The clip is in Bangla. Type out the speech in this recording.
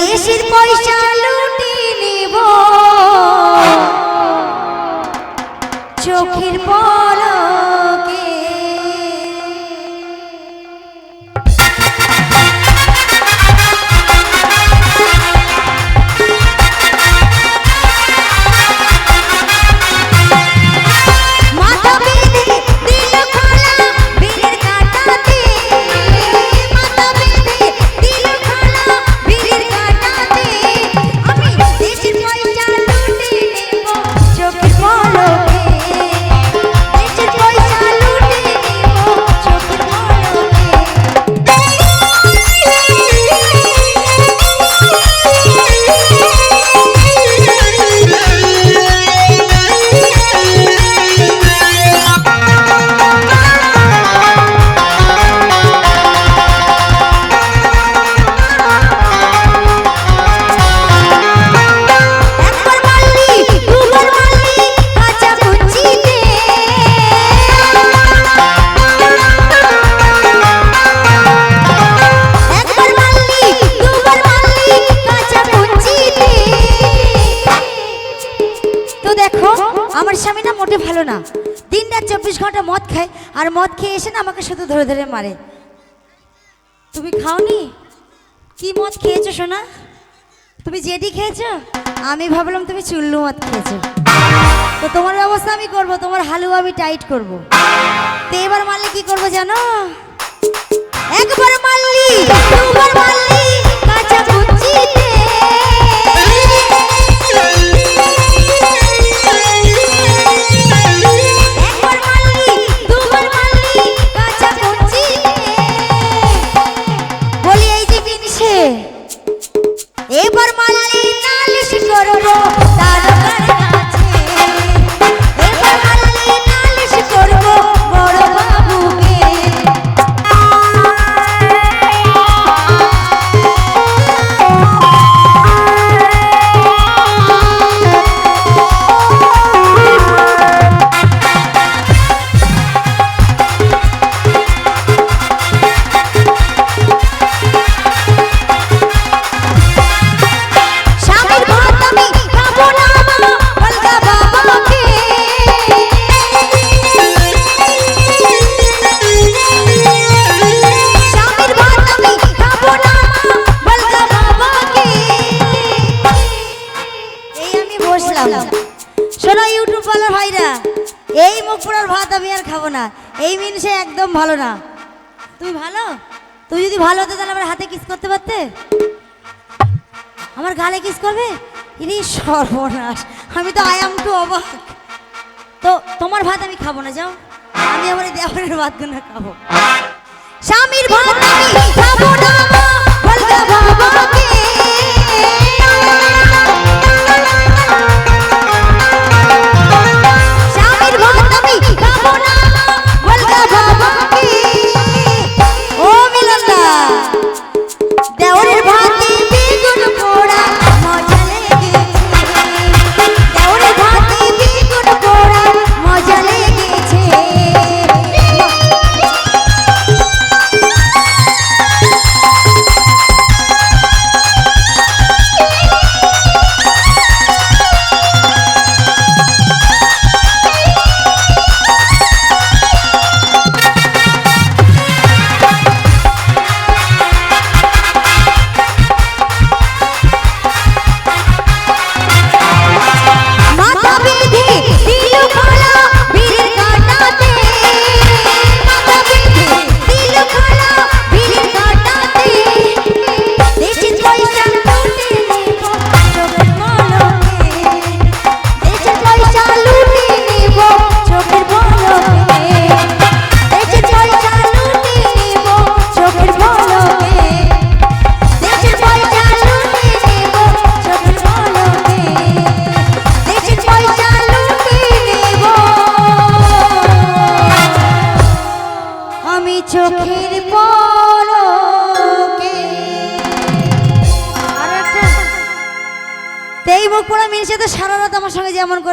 দেশের পয়সা লুটি নিব। চোখের পলকে স্বামী না মোটে ভালো না। দিন রাত চব্বিশ ঘণ্টা মদ খায় আর মদ খেয়ে এসে না আমাকে শুধু ধরে ধরে মারে। তুমি খাওনি? কি মদ খেয়েছো সোনা? তুমি জেডি খেয়েছো? আমি ভাবলাম তুমি চুল্লু মদ খেয়েছো। তো তোমার ব্যবস্থা আমি করব, তোমার হালুয়া আমি টাইট করব। তো এবার মারলে কি করব জানো? একবার মারলি, দুবার মারলি। মুখ পোড়ার ভাত আমি আর খাব না। এই মিনসে একদম ভালো না। তুমি ভালো? তুই যদি ভালো হতো তাহলে আমার হাতে কিস করতে পারতে? আমার গালে কিস করবে? ইনি সর্বনাশ। আমি তো আয়াম টু অবাক। তো তোমার ভাত আমি খাব না, যাও। আমি আমার দেওয়ারের ভাতগুলো খাব। স্বামীর ভাত আমি তেই মুখ পড়া তো সারা রাত আমার সঙ্গে যেমন করে